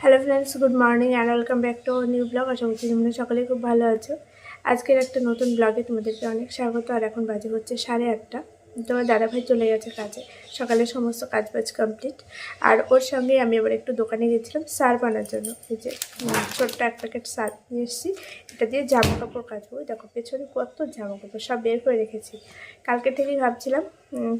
Hello friends good morning and welcome back to new blog আশা করছি তোমরা সকলেই খুব ভালো আছো। আজকের একটা নতুন ব্লগে তোমাদেরকে অনেক স্বাগত। আর এখন বাজে হচ্ছে সাড়ে আটটা। তোমার দাদাভাই চলে গেছে কাজে। সকালে সমস্ত কাজ বাজ কমপ্লিট আর ওর সঙ্গে আমি আবার একটু দোকানে গেছিলাম সার বানার জন্য। এই যে ছোট্ট এক প্যাকেট সার নিয়ে এসেছি। এটা দিয়ে জামা কাপড় কাচবো দেখো, পেছনে কত জামা কাপড় সব বের করে রেখেছি। কালকে থেকেই ভাবছিলাম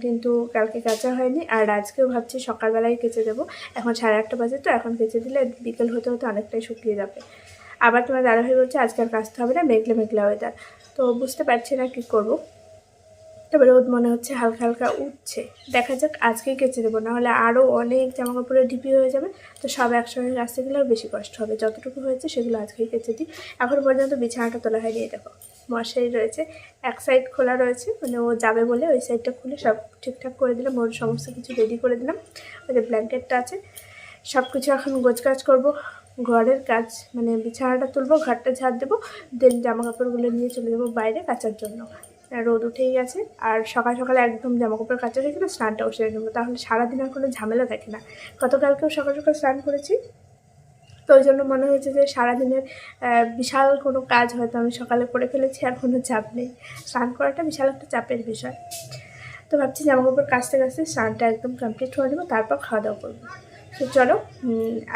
কিন্তু কালকে কাচা হয়নি। আর আজকেও ভাবছি সকালবেলায় কেচে দেবো। এখন সাড়ে আটটা বাজে তো, এখন কেচে দিলে বিকেল হতে হতে অনেকটাই শুকিয়ে যাবে। আবার তোমার দাদাভাই বলছে, আজকে আর কাচতে হবে না, মেঘলে মেঘলা ওয়েদার তো বুঝতে পারছি না কী করব। তবে রোদ মনে হচ্ছে, হালকা হালকা উঠছে। দেখা যাক, আজকেই কেচে দেবো। নাহলে আরও অনেক জামা কাপড়ের ঢিপি হয়ে যাবে, তো সব একসঙ্গে কাচতে গেলে বেশি কষ্ট হবে। যতটুকু হয়েছে সেগুলো আজকেই কেচে দিই। এখন পর্যন্ত বিছানাটা তোলা হয়নি দেখো। মশারি রয়েছে, এক সাইড খোলা রয়েছে মানে ও যাবে বলে ওই সাইডটা খুলে সব ঠিকঠাক করে দিলাম, ওর সমস্ত কিছু রেডি করে দিলাম। ওই যে ব্ল্যাঙ্কেটটা আছে, সব কিছু এখন গোছগাছ করব। ঘরের কাজ মানে বিছানাটা তুলবো, ঘরটা ঝাড় দেবো দেন জামা কাপড়গুলো নিয়ে চলে যাব বাইরে কাচার জন্য। রোদ উঠেই গেছে। আর সকাল সকালে একদম জামা কাপড় কাচা হয়ে গেলে স্নানটাও সেরে নেব। তাহলে সারাদিন আর কোনো ঝামেলা থাকে না। গতকালকেও সকাল সকাল স্নান করেছি। তো ওই জন্য মনে হয়েছে যে সারাদিনের বিশাল কোনো কাজ হয়তো আমি সকালে করে ফেলেছি, আর কোনো চাপ নেই। স্নান করাটা বিশাল একটা চাপের বিষয়। তো ভাবছি জামা কাপড় কাচতে কাচতে স্নানটা একদম কমপ্লিট করে নেব, তারপর খাওয়া দাওয়া করব। তো চলো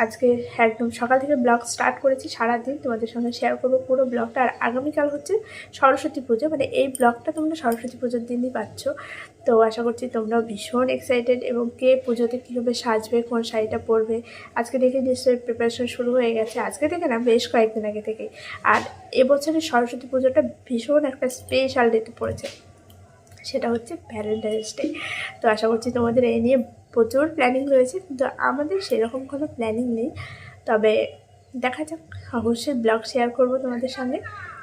আজকে একদম সকাল থেকে ব্লগ স্টার্ট করেছি সারাদিন। তোমাদের সঙ্গে শেয়ার করব পুরো ব্লগটা। আর আগামীকাল হচ্ছে সরস্বতী পুজো। মানে এই ব্লগটা তোমরা সরস্বতী পুজোর দিনই পাচ্ছ। তো আশা করছি তোমরাও ভীষণ এক্সাইটেড এবং কে পুজোতে কীভাবে সাজবে, কোন শাড়িটা পরবে। আজকে থেকে নিশ্চয়ই প্রিপারেশন শুরু হয়ে গেছে। আজকে থেকে না, বেশ কয়েকদিন আগে থেকেই। আর এবছরের সরস্বতী পুজোটা ভীষণ একটা স্পেশাল ডেটে পড়েছে। সেটা হচ্ছে ভ্যালেন্টাইন্স ডে তো আশা করছি তোমাদের এই নিয়ে প্রচুর প্ল্যানিং রয়েছে, কিন্তু আমাদের সেরকম কোনো প্ল্যানিং নেই। তবে দেখা যাক, অবশ্যই ব্লগ শেয়ার করব তোমাদের সঙ্গে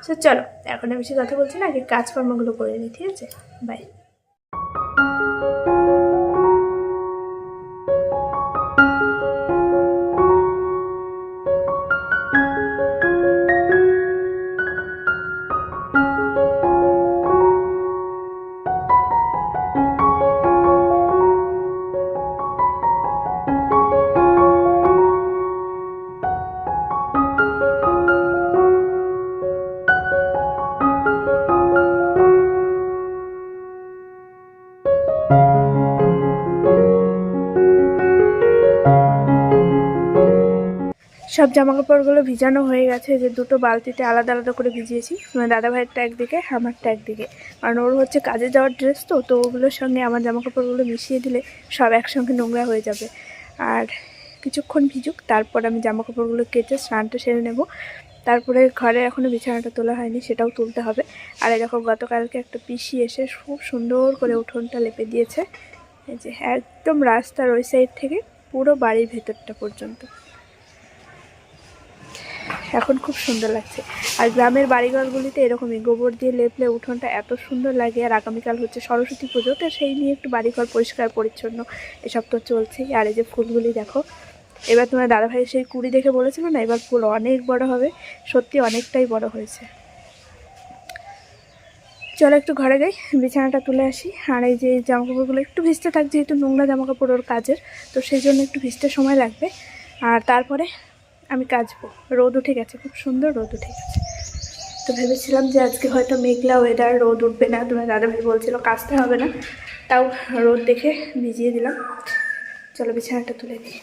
সো চলো, এখন বেশি কথা বলছি না, আগে কাজকর্মগুলো করে নিই, ঠিক আছে? বাই সব জামা কাপড়গুলো ভিজানো হয়ে গেছে। যে দুটো বালতিতে আলাদা আলাদা করে ভিজিয়েছি। মানে দাদা ভাইয়েরটা একদিকে, আমারটা একদিকে। কারণ ওর হচ্ছে কাজে যাওয়ার ড্রেস তো তো ওগুলোর সঙ্গে আমার জামা কাপড়গুলো মিশিয়ে দিলে সব একসঙ্গে নোংরা হয়ে যাবে। আর কিছুক্ষণ ভিজুক, তারপর আমি জামা কাপড়গুলো কেটে স্নানটা সেরে নেব। তারপরে ঘরে এখনও বিছানাটা তোলা হয়নি, সেটাও তুলতে হবে। আর দেখো, গতকালকে একটা পিসি এসে খুব সুন্দর করে উঠোনটা লেপে দিয়েছে। এই যে একদম রাস্তার ওই সাইড থেকে পুরো বাড়ির ভেতরটা পর্যন্ত। এখন খুব সুন্দর লাগছে। আর গ্রামের বাড়িঘরগুলিতে এরকমই গোবর দিয়ে লেপলে উঠোনটা এত সুন্দর লাগে, আর আগামীকাল হচ্ছে সরস্বতী পুজো, তো সেই নিয়ে একটু বাড়িঘর পরিষ্কার, পরিচ্ছন্ন এসব তো চলছেই। আর এই যে ফুলগুলি দেখো, এবার তোমার দাদাভাই সেই কুড়ি দেখে বলেছিল না, এবার ফুল অনেক বড় হবে, সত্যি অনেকটাই বড় হয়েছে। চলো একটু ঘরে যাই, বিছানাটা তুলে আসি। আর এই যে জামা কাপড়গুলো একটু ভিজতে থাক, যেহেতু নোংরা জামা কাপড় ওর কাজের, তো সেই জন্য একটু ভিজতে সময় লাগবে। আর তারপরে আমি কাচবো। রোদ উঠে গেছে, খুব সুন্দর রোদ উঠে গেছে। তো ভেবেছিলাম যে আজকে হয়তো মেঘলা ওয়েদার রোদ উঠবে না। তোমার দাদাভাই বলছিল কাচতে হবে না। তাও রোদ দেখে ভিজিয়ে দিলাম। চলো বিছানাটা তুলে দিই।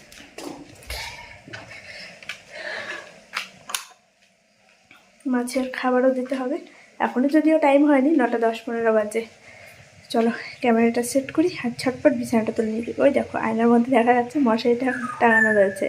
মাছের খাবারও দিতে হবে। এখনও যদিও টাইম হয়নি, নটা দশ পনেরো বাজে। চলো ক্যামেরাটা সেট করি আর ছটপট বিছানাটা তুলে নিয়ে দিই। ওই দেখো, আয়নার মধ্যে দেখা যাচ্ছে মশারিটা টাঙানো রয়েছে।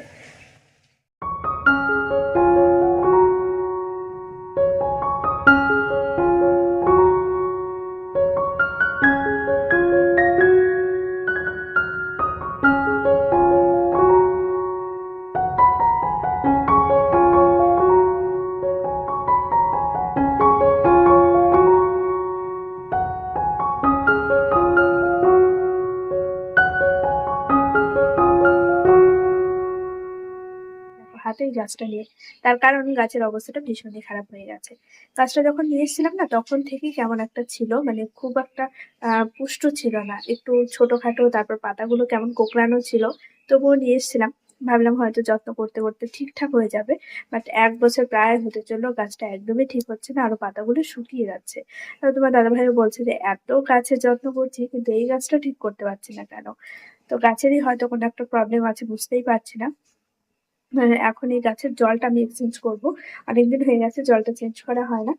গাছটা নিয়ে। তার কারণ গাছের অবস্থাটা ভীষণই খারাপ হয়ে গেছে। গাছটা যখন নিয়ে এসেছিলাম না, তখন থেকেই কেমন একটা ছিল মানে খুব একটা পুষ্ট ছিল না। একটু ছোটখাটো, তারপর পাতাগুলো কেমন কোকড়ানো ছিল, তবুও নিয়ে এসেছিলাম। ভাবলাম হয়তো যত্ন করতে করতে ঠিকঠাক হয়ে যাবে। বাট এক বছর প্রায় হতে চলল, গাছটা একদমই ঠিক হচ্ছে না, আরও পাতাগুলো শুকিয়ে যাচ্ছে। তোমার দাদাভাইও বলছে যে, এত গাছের যত্ন করছি, কিন্তু এই গাছটা ঠিক করতে পারছি না কেন? তো গাছেরই হয়তো কোনো একটা প্রবলেম আছে, বুঝতেই পারছি না। এখন এই গাছের জলটা আমি এক্সচেঞ্জ করব। অনেকদিন হয়ে গেছে জলটা চেঞ্জ করা হয় না।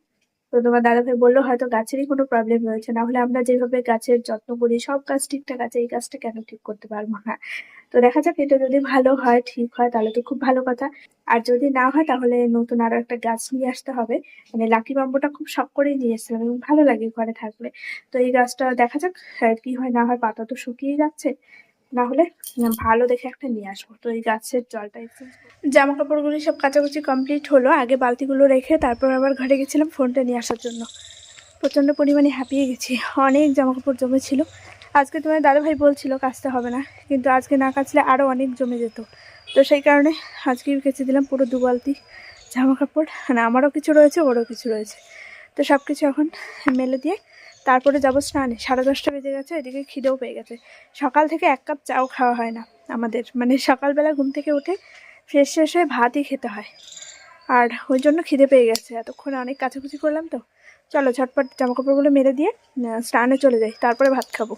তো তোমার দাদাভাই বলল হয়তো গাছেরই কোনো প্রবলেম রয়েছে। না হলে আমরা যেভাবে গাছের যত্ন করি সব গাছ ঠিকঠাক আছে এই গাছটা কেন ঠিক করতে পারব না? তো দেখা যাক এটা যদি ভালো হয় ঠিক হয় তাহলে তো খুব ভালো কথা। আর যদি না হয় তাহলে নতুন আরও একটা গাছ নিয়ে আসতে হবে। মানে লাকি বাম্বুটা খুব শখ করেই নিয়ে এসেছিলাম এবং ভালো লাগে ঘরে থাকলে। তো এই গাছটা দেখা যাক হ্যাঁ, কি হয় না হয় পাতা তো শুকিয়ে যাচ্ছে। না হলে ভালো দেখে একটা নিয়ে আসব। তো এই গাছের জলটা। জামা কাপড়গুলি সব কাচাকুচি কমপ্লিট হলো। আগে বালতিগুলো রেখে তারপর আবার ঘরে গেছিলাম ফোনটা নিয়ে আসার জন্য। প্রচণ্ড পরিমাণে হাঁপিয়ে গেছি। অনেক জামা কাপড় জমেছিল আজকে তোমার দাদাভাই বলছিল কাচতে হবে না, কিন্তু আজকে না কাচলে আরও অনেক জমে যেত। তো সেই কারণে আজকেই কেচে দিলাম পুরো দু বালতি জামা কাপড়। মানে আমারও কিছু রয়েছে, ওরও কিছু রয়েছে। তো সব কিছু এখন মেলে দিয়ে তারপরে যাব স্নানে। সাড়ে দশটা বেজে গেছে, এদিকে খিদেও পেয়ে গেছে। সকাল থেকে এক কাপ চাও খাওয়া হয় না আমাদের। মানে সকালবেলা ঘুম থেকে উঠে ফ্রেশ ফ্রেশ হয়ে ভাতই খেতে হয়। আর ওই জন্য খিদে পেয়ে গেছে। এতক্ষণ অনেক কাছাকুচি করলাম তো। চলো ঝটপট জামাকাপড়গুলো মেরে দিয়ে স্নানে চলে যাই। তারপরে ভাত খাব।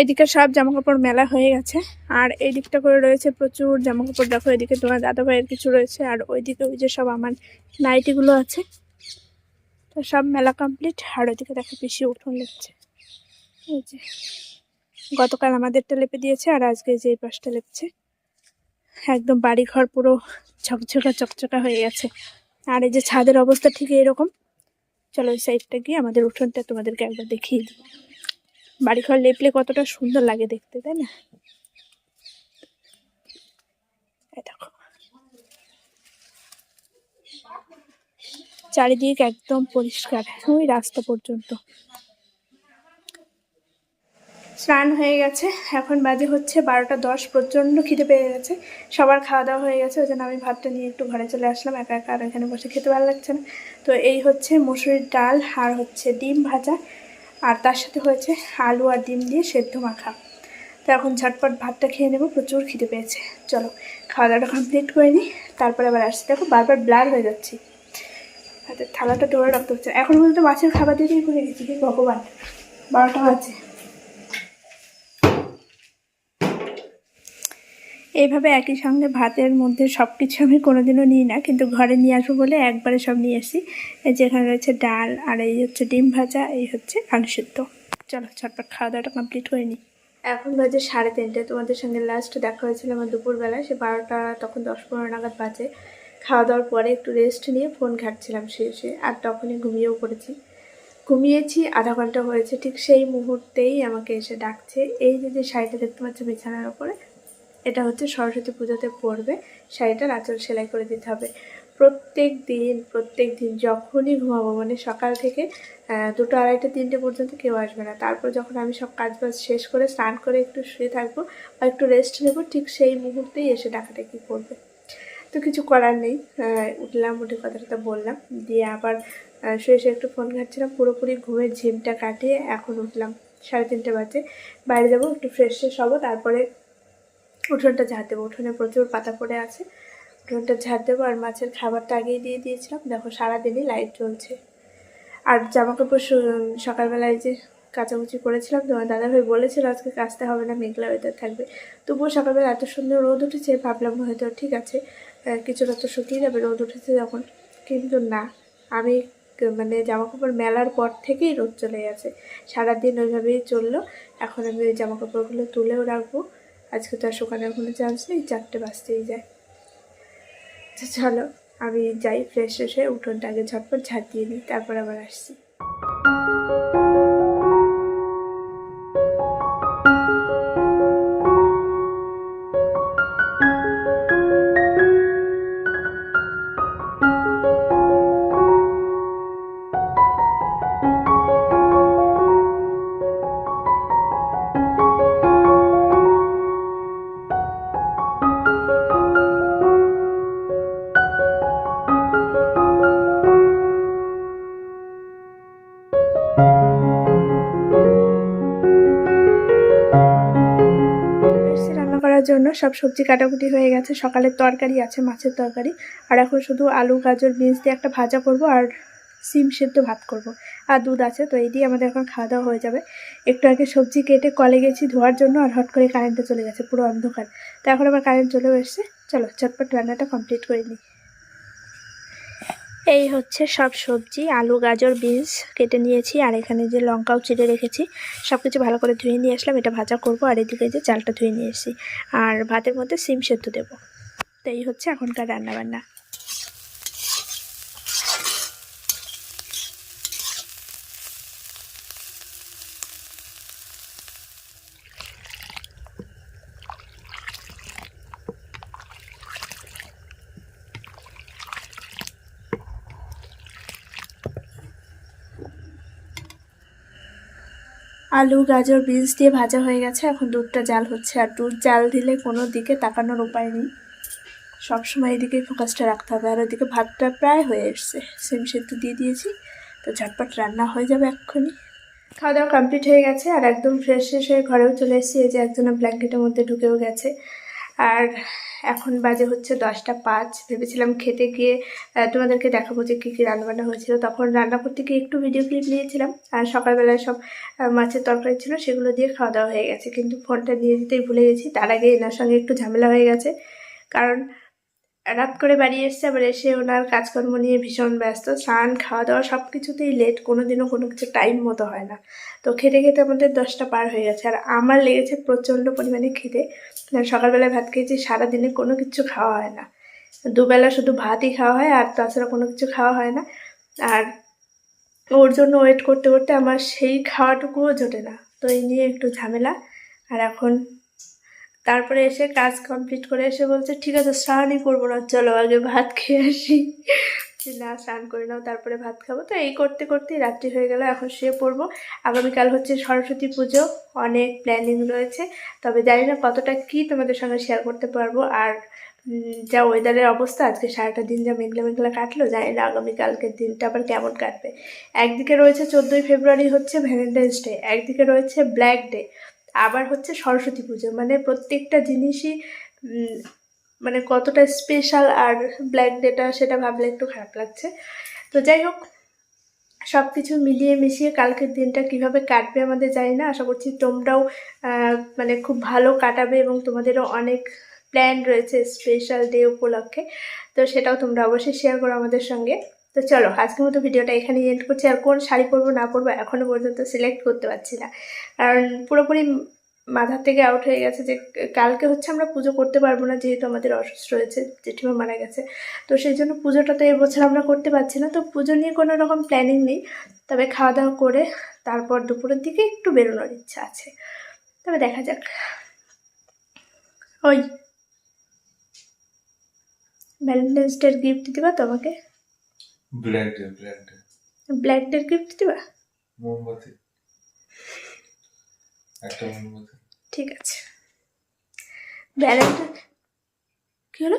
এদিকে সব জামা কাপড় মেলা হয়ে গেছে। আর এই দিকটা করে রয়েছে প্রচুর জামা কাপড় দেখো এদিকে তোমার দাদা ভাইয়ের কিছু রয়েছে, আর ওইদিকে ওই যে সব আমার নাইটিগুলো আছে। তো সব মেলা কমপ্লিট আর ওইদিকে দেখো পিসি উঠোন লেপছে। এই যে, গতকাল আমাদেরটা লেপে দিয়েছে, আর আজকে যে এই পাশটা লেপছে। একদম বাড়ি ঘর পুরো ঝকঝকা চকচকা হয়ে গেছে। আর এই যে ছাদের অবস্থা ঠিক এরকম। চলো ওই সাইডটা গিয়ে আমাদের উঠোনটা তোমাদেরকে একবার দেখিয়ে দিই। বাড়িঘর লেপলে কতটা সুন্দর লাগে দেখতে, তাই না? দেখো। চারিদিক একদম পরিষ্কার, ওই রাস্তা পর্যন্ত। স্নান হয়ে গেছে, এখন বাজে হচ্ছে বারোটা দশ, প্রচণ্ড খিদে পেয়ে গেছে, সবার খাওয়া দাওয়া হয়ে গেছে, ওই জন্য আমি ভাতটা নিয়ে একটু ঘরে চলে আসলাম, একা একা আর এখানে বসে খেতে ভালো লাগছে না। তো এই হচ্ছে মসুরির ডাল, আর হচ্ছে ডিম ভাজা আর তার সাথে হয়েছে আলু আর ডিম দিয়ে সেদ্ধ মাখা। তো এখন ঝটপট ভাতটা খেয়ে নেব, প্রচুর খিদে পেয়েছে। চলো খাওয়া দাওয়াটা কমপ্লিট করে নিই, তারপরে আবার আসছি। দেখো, বারবার ব্লার হয়ে যাচ্ছি। হাতের থালাটা ধরে রাখতে হচ্ছে। এখন পর্যন্ত মাছের খাবার দিতেই ভুলে গেছি ভগবান। বারোটা বাজে। এইভাবে একই সঙ্গে ভাতের মধ্যে সব কিছু আমি কোনোদিনও নিই না, কিন্তু ঘরে নিয়ে আসব বলে একবারে সব নিয়ে এসেছি এই যে রয়েছে ডাল, আর এই হচ্ছে ডিম ভাজা, এই হচ্ছে আলু সেদ্ধ। চলো, ঝটপট খাওয়া দাওয়াটা কমপ্লিট করে নিই। এখন বাজে সাড়ে তিনটে, তোমাদের সঙ্গে লাস্ট দেখা হয়েছিল আমার দুপুরবেলায়, সে বারোটা, তখন দশ পনেরো নাগাদ বাজে। খাওয়া দাওয়ার পরে একটু রেস্ট নিয়ে ফোন ঘাটছিলাম শুয়ে আর তখনই ঘুমিয়েও পড়েছি। ঘুমিয়েছি, আধা ঘণ্টা হয়েছে, ঠিক সেই মুহূর্তেই আমাকে এসে ডাকছে। এই যে যে শাড়িটা দেখতে পাচ্ছ বিছানার ওপরে এটা হচ্ছে সরস্বতী পুজোতে পড়বে শাড়িটার আঁচল সেলাই করে দিতে হবে। প্রত্যেক দিন প্রত্যেক দিন যখনই ঘুমাবো মানে সকাল থেকে দুটো আড়াইটা, তিনটে পর্যন্ত কেউ আসবে না। তারপর যখন আমি সব কাজ বাজ শেষ করে স্নান করে একটু শুয়ে থাকব বা একটু রেস্ট নেব, ঠিক সেই মুহূর্তেই এসে ডাকাডাকি করবে। তো কিছু করার নেই। উঠলাম, উঠে কথাটা বললাম। দিয়ে আবার শুয়ে শুয়ে একটু ফোন ঘাটছিলাম। পুরোপুরি ঘুমের ঝিমটা কাটিয়ে এখন উঠলাম। সাড়ে তিনটে বাজে। বাইরে যাব, একটু ফ্রেশ ফ্রেশ হব, তারপরে উঠোনটা ঝাড় দেবো। উঠোনে প্রচুর পাতা পড়ে আছে। উঠোনটা ঝাড় দেবো আর মাছের খাবারটা আগেই দিয়ে দিয়েছিলাম। দেখো সারাদিনই লাইট জ্বলছে। আর জামা কাপড় সকালবেলায় যে কাচাকুচি করেছিলাম, তোমার দাদাভাই বলেছিল আজকে কাচতে হবে না, মেঘলা ওয়েদার থাকবে। তবুও সকালবেলা এত সুন্দর রোদ উঠেছে, ভাবলাম হয়তো ঠিক আছে কিছুটা তো শুকিয়ে যাবে, রোদ উঠেছে যখন। কিন্তু না, আমি মানে জামা কাপড় মেলার পর থেকেই রোদ চলে গেছে। সারাদিন ওইভাবেই চলল। এখন আমি ওই জামা কাপড়গুলো তুলেও রাখব। আজকে তো আর শুকানোর কোনো চান্স নেই, চারটে বাজতেই যায়। তো চলো, আমি যাই ফ্রেশ ফ্রেশ হয়ে উঠোনটা আগে ঝটপট ঝাঁট দিয়ে নিই, তারপর আবার আসছি। জন্য সব সবজি কাটাকুটি হয়ে গেছে। সকালের তরকারি আছে, মাছের তরকারি। আর এখন শুধু আলু, গাজর, বিনস দিয়ে একটা ভাজা করব আর সিম সেদ্ধ ভাত করব। আর দুধ আছে, তো এই দিয়ে আমাদের এখন খাওয়া দাওয়া হয়ে যাবে। একটু আগে সবজি কেটে কলে গেছি ধোয়ার জন্য আর হট করে কারেন্টটা চলে গেছে, পুরো অন্ধকার। তো এখন আবার কারেন্ট চলেও এসছে। চলো চটপট রান্নাটা কমপ্লিট করে নিই। এই হচ্ছে সব সবজি, আলু, গাজর, বিনস কেটে নিয়েছি, আর এখানে যে লঙ্কাও চিড়ে রেখেছি সব কিছু ভালো করে ধুয়ে নিয়ে আসলাম, এটা ভাজা করব, আর এদিকে যে চালটা ধুয়ে নিয়ে এসেছি। আর ভাতের মধ্যে সিম সেদ্ধ দেবো। তো এই হচ্ছে এখনকার রান্নাবান্না। আলু, গাজর, বিনস দিয়ে ভাজা হয়ে গেছে। এখন দুধটা জাল হচ্ছে আর দুধ জাল দিলে কোনো দিকে তাকানোর উপায় নেই। সবসময় এদিকে ফোকাসটা রাখতে হবে আর ওদিকে ভাতটা প্রায় হয়ে এসছে। সিম সেদ্ধ দিয়ে দিয়েছি। তো ঝটপট রান্না হয়ে যাবে এক্ষুনি। খাওয়া দাওয়া কমপ্লিট হয়ে গেছে আর একদম ফ্রেশ ফ্রেশ হয়ে ঘরেও চলে এসেছি। এই যে একজনের ব্ল্যাঙ্কেটের মধ্যে ঢুকেও গেছে। আর এখন বাজে হচ্ছে দশটা পাঁচ। ভেবেছিলাম খেতে গিয়ে তোমাদেরকে দেখাবো যে কী কী রান্নাবান্না হয়েছিল। তখন রান্না করতে গিয়ে একটু ভিডিও ক্লিপ নিয়েছিলাম। আর সকালবেলায় সব মাছের তরকারি ছিল, সেগুলো দিয়ে খাওয়া দাওয়া হয়ে গেছে। কিন্তু ফোনটা দিয়ে দিতেই ভুলে গেছি। তার আগে এনার সঙ্গে একটু ঝামেলা হয়ে গেছে। কারণ রাত করে বাড়ি এসছে, আবার এসে ওনার কাজকর্ম নিয়ে ভীষণ ব্যস্ত। স্নান, খাওয়া দাওয়া সব কিছুতেই লেট কোনো দিনও কোনো কিছু টাইম মতো হয় না। তো খেতে খেতে আমাদের দশটা পার হয়ে গেছে। আর আমার লেগেছে প্রচণ্ড পরিমাণে আর সকালবেলায় ভাত খেয়েছি, সারাদিনে কোনো কিছু খাওয়া হয় না। দুবেলা শুধু ভাতই খাওয়া হয় আর তাছাড়া কোনো কিছু খাওয়া হয় না। আর ওর জন্য ওয়েট করতে করতে আমার সেই খাওয়াটুকুও জোটে না। তো এই নিয়ে একটু ঝামেলা। আর এখন তারপরে এসে কাজ কমপ্লিট করে এসে বলছে, ঠিক আছে, স্নানই করব না, চলো আগে ভাত খেয়ে আসি। যে না, স্নান করে নাও, তারপরে ভাত খাব। তো এই করতে করতেই রাত্রি হয়ে গেল, এখন শুয়ে পড়ব। আগামীকাল হচ্ছে সরস্বতী পুজো, অনেক প্ল্যানিং রয়েছে। তবে জানি না কতটা কি তোমাদের সঙ্গে শেয়ার করতে পারব। আর যা ওয়েদারের অবস্থা, আজকে সারাটা দিন যা মেঘলা মেঘলা কাটলো, জানি না আগামীকালকের দিনটা আবার কেমন কাটবে। একদিকে রয়েছে চোদ্দোই ফেব্রুয়ারি হচ্ছে ভ্যালেন্টাইন্স ডে একদিকে রয়েছে ব্ল্যাক ডে আবার হচ্ছে সরস্বতী পুজো। মানে প্রত্যেকটা জিনিসই মানে কতটা স্পেশাল আর ব্ল্যাক ডেটা সেটা ভাবলে একটু খারাপ লাগছে। তো যাই হোক সব কিছু মিলিয়ে মিশিয়ে কালকের দিনটা কীভাবে কাটবে আমাদের জানি না। আশা করছি তোমরাও মানে খুব ভালো কাটাবে এবং তোমাদেরও অনেক প্ল্যান রয়েছে স্পেশাল ডে উপলক্ষে। তো সেটাও তোমরা অবশ্যই শেয়ার করো আমাদের সঙ্গে। তো চলো, আজকের মতো ভিডিওটা এখানেই এন্ড করছি। আর কোন শাড়ি পরবো না পরবো এখনও পর্যন্ত সিলেক্ট করতে পারছি না। কারণ পুরোপুরি মাথার থেকে আউট হয়ে গেছে যে কালকে হচ্ছে আমরা পুজো করতে পারব না যেহেতু আমাদের অসুস্থ রয়েছে জেঠিমা মারা গেছে। তো সেই জন্য পুজোটা তো এবছর আমরা করতে পারছি না। তো পুজো নিয়ে কোনো রকম প্ল্যানিং নেই। তবে খাওয়া দাওয়া করে তারপর দুপুরের দিকে একটু বেরোনোর ইচ্ছা আছে। তবে দেখা যাক। ওই ভ্যালেন্টাইন্স ডের গিফট দিবা তোমাকে black day black day black ডের গিফট দিবা? মোমবাতি। একটা মোমবাতি। ঠিক আছে। ভ্যালেন্টাইন কী হলো?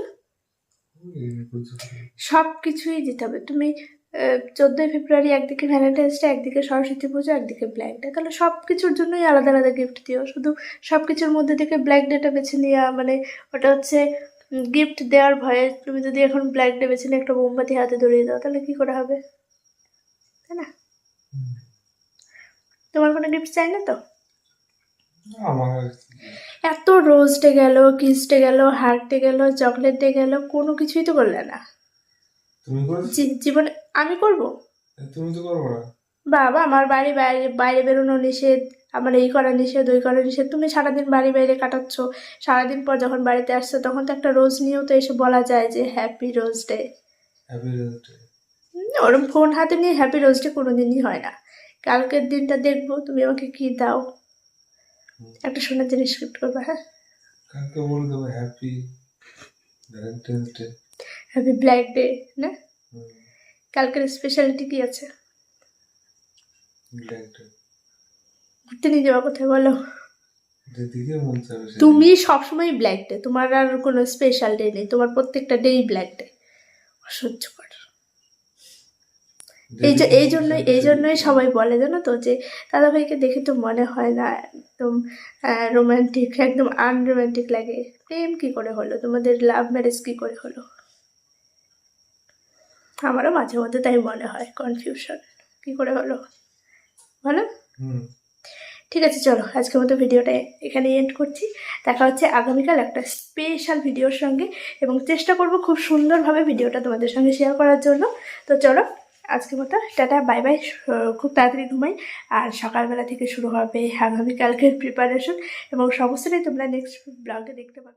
সব কিছুই দিতে হবে। তুমি চোদ্দোই ফেব্রুয়ারি একদিকে ভ্যালেন্টাইন্স ডে একদিকে সরস্বতী পুজো, একদিকে ব্ল্যাক ডে তাহলে সব কিছুর জন্যই আলাদা আলাদা গিফট দিও। শুধু সব কিছুর মধ্যে থেকে ব্ল্যাক ডেটা বেছে নেওয়া মানে ওটা হচ্ছে গিফট দেওয়ার ভয়ে তুমি যদি এখন ব্ল্যাক ডে বেছে নিয়ে একটা মোমবাতি হাতে ধরিয়ে দাও, তাহলে কী করে হবে? তাই না? তোমার কোনো গিফট চাই না তো। এত রোজ ডে গেল কিস ডে গেল হার্ট ডে গেল চকলেট ডে গেল কোনো কিছুই তো করলে না। তুমি জীবনে আমি করব? তুমি তো করব না। বাবা আমার বাড়ি বাইরে বাইরে বেরোনো নিষেধ আমার এই করা নিষেধ ওই করা নিষেধ। তুমি সারাদিন বাড়ি বাইরে কাটাচ্ছ সারাদিন পর যখন বাড়িতে আসছো তখন তো একটা রোজ নিয়েও তো এসে বলা যায় যে happy rose day happy rose day ওরম ফোন হাতে নিয়ে হ্যাপি রোজ ডে কোনো দিনই হয় না। কালকের দিনটা দেখব তুমি আমাকে কি দাও? একটা সোনার জিনিস গিফট করবে হ্যাঁ? কালকে বলে দেবো happy Valentine's day happy black day না? কালকের স্পেশালিটি কি আছে? ব্ল্যাক ডে ঘুরতে নিয়ে যাওয়া কোথায় বলো। মন তুমি সবসময় ব্ল্যাক ডে তোমার আর কোনো স্পেশাল ডে নেই তোমার প্রত্যেকটা ডেই ব্ল্যাক ডে অসহ্য কর। এই যে এই জন্যই এই জন্যই সবাই বলে জানো তো যে দাদাভাইকে দেখে তো মনে হয় না একদম রোমান্টিক একদম আনরোমান্টিক লাগে। প্রেম কি করে হলো? তোমাদের লাভ ম্যারেজ কি করে হলো? আমারও মাঝে মধ্যে তাই মনে হয় কনফিউশন কি করে হলো? বলো? ঠিক আছে চলো আজকের মতো ভিডিওটা এখানে এন্ড করছি। দেখা হচ্ছে আগামীকাল একটা স্পেশাল ভিডিওর সঙ্গে এবং চেষ্টা করব খুব সুন্দরভাবে ভিডিওটা তোমাদের সঙ্গে শেয়ার করার জন্য। তো চলো আজকের মতো, টাটা বাই বাই খুব তাড়াতাড়ি ঘুমাই, আর সকালবেলা থেকে শুরু হবে আগামীকালকের প্রিপারেশন এবং সমস্তটাই তোমরা নেক্সট ব্লগে দেখতে পাবে।